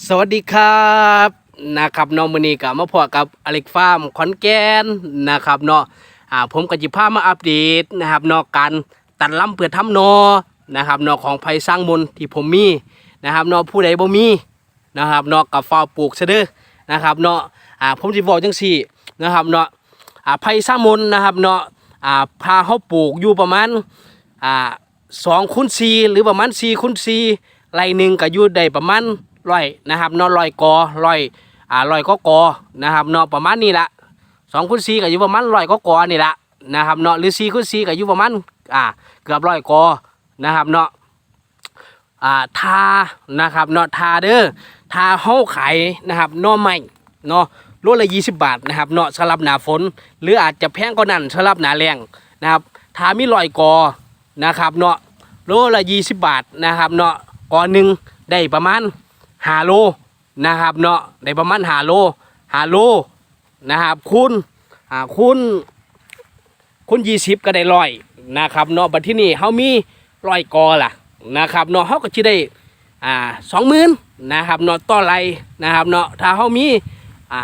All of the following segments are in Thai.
สวัสดีครับนะครับน้องมือนีกับมาพอกับอเล็กฟาร์มขอนแก่นนะครับเนาะอ่าผมกับจิพามาอัปเดตนะครับเนาะการตัดลำเปลือกทำนอนะครับเนาะของไผ่สร้างมนที่ผมมีนะครับเนาะผู้ใดบ่มีนะครับเนาะกับฟาปลูกซะเด้อนะครับเนาะอ่าผมสิบอกจังซี่นะครับเนาะอ่าไผ่สร้างมนนะครับเนาะอ่าพาเฮาปลูกอยู่ประมาณอ่าสองคูณสี่หรือประมาณสี่คูณสี่ไรหนึ่งก็อยู่ได้ประมาณ ร้อยนะครับเนาะร้อยกอร้อยอ่าร้อยก็กอนะครับเนาะประมาณนี้ละสองคูณสี่ก็อยู่ประมาณร้อยก็กอนี่ละนะครับเนาะหรือสี่คูณสี่ก็อยู่ประมาณอ่าเกือบร้อยกอนะครับเนาะอ่าทานะครับเนาะทาเด้อทาเฮาขายนะครับเนาะใหม่เนาะโลละยี่สิบบาทนะครับเนาะสำหรับหนาฝน หรืออาจจะแพงกว่านั้นสำหรับหนาแรงนะครับทามีร้อยกอนะครับเนาะโลละยี่สิบบาทนะครับเนาะกอหนึ่งได้ประมาณ หาโลนะครับเนาะได้ประมาณหาโลหาโลนะครับคูณอ่าคูณคูณยี่สิบก็ได้ร้อยนะครับเนาะบัดที่นี่เขามีร้อยกอล่ะนะครับเนาะเขาก็จะได้อ่าสองหมื่นนะครับเนาะต่อไรนะครับเนาะถ้าเขามีอ่า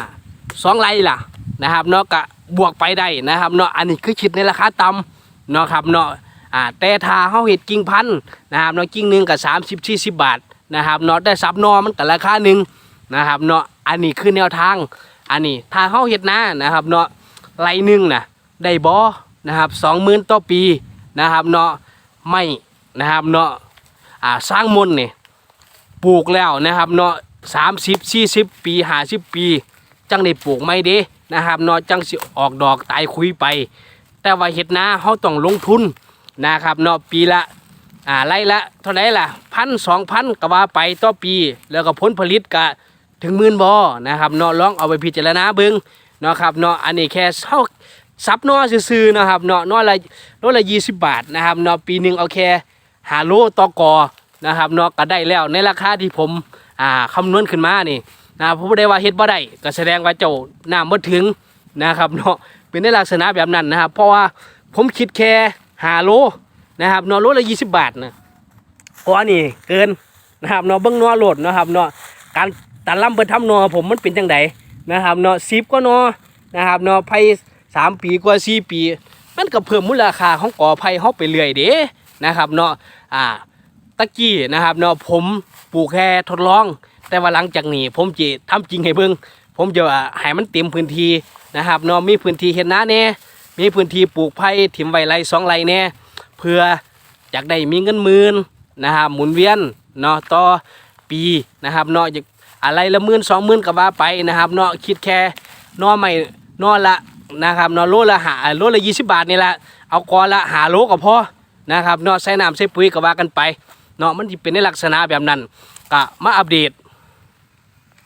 สองไรล่ะนะครับเนาะก็บวกไปได้นะครับเนาะอันนี้คือคิดในราคาต่ำเนาะครับเนาะอ่าแต่ถ้าเฮาเห็ดกิ่งพันธ์นะครับเนาะกิ่งหนึ่งกับสามสิบสี่สิบบาท นะครับเนาะได้ซับนอมันกับราคาหนึ่งนะครับเนาะอันนี้คือแนวทาง อันนี้ถ้าเฮาเห็ดนานะครับเนาะไรหนึ่งนะได้บอนะครับสองหมื่นต่อปีนะครับเนาะไม่นะครับเนาะอ่าสร้างมนเนี่ยปลูกแล้วนะครับเนาะสามสิบสี่สิบปีห้าสิบปี จังได้ปลูกไม่เด้นะครับเนาะจังสิออกดอกตายคุยไป แต่ว่าเห็ดนาเขาต้องลงทุนนะครับเนาะปีละ อ่าไร่ละเท่าไหรล่ะพันสองพันก็ว่าไปต่อปี แล้วก็ผลผลิตก็ถึงหมื่นบอนะครับเนาะลองเอาไปพิจารณาเบิ่งเนาะครับเนาะอันนี้แค่เท่าซับเนอซื่อๆนะครับเนาะเนอละโลละยี่สิบบาทนะครับเนาะปีหนึ่งเอาแค่หาโลต่อกอนะครับเนาะก็ได้แล้วในราคาที่ผมอ่าคำนวณขึ้นมานี่นะครับผู้ว่าเฮ็ดบ่ได้ก็แสดงว่าเจ้าน้ำบ่ถึงนะครับเนาะเป็นในลักษณะแบบนั้นนะครับ เพราะว่าผมคิดแค่หาโล นะครับนอโลละยี่สิบบาทนะก้อนนี่เกินนะครับนอเบิ้งนอโหลดนะครับนอการตัดลำเปิดทำนอผมมันเป็นจังไดนะครับนอสิบก็นอนะครับนอไผ่สามปีกว่าสี่ปี มันก็เพิ่มมูลค่าของกอไผ่เขาไปเรื่อยเด้นะครับเนาะอ่าตะกี้นะครับเนาะผมปลูกแค่ทดลอง แต่ว่าหลังจากนี้ผมจะทำจริงให้เบิ่งผมจะให้มันเต็มพื้นที่นะครับเนาะมีพื้นที่เห็นนาแน่มีพื้นที่ปลูกไผ่ถิ่มไว้ไรสองไรแน่ เพื่ออยากได้มีเงินหมื่นนะครับหมุนเวียนเนาะต่อปีนะครับเนาะอยากอะไรละหมื่นสองหมื่นก็ว่าไปนะครับเนาะคิดแค่นอไม่นอละนะครับเนาะโลละหาโลละยี่สิบบาทนี่แหละเอากอละหาโลก็พอนะครับเนาะใส่น้ำใส่ปุ๋ยก็ว่ากันไปเนาะมันจะเป็นในลักษณะแบบนั้นก็มาอัปเดต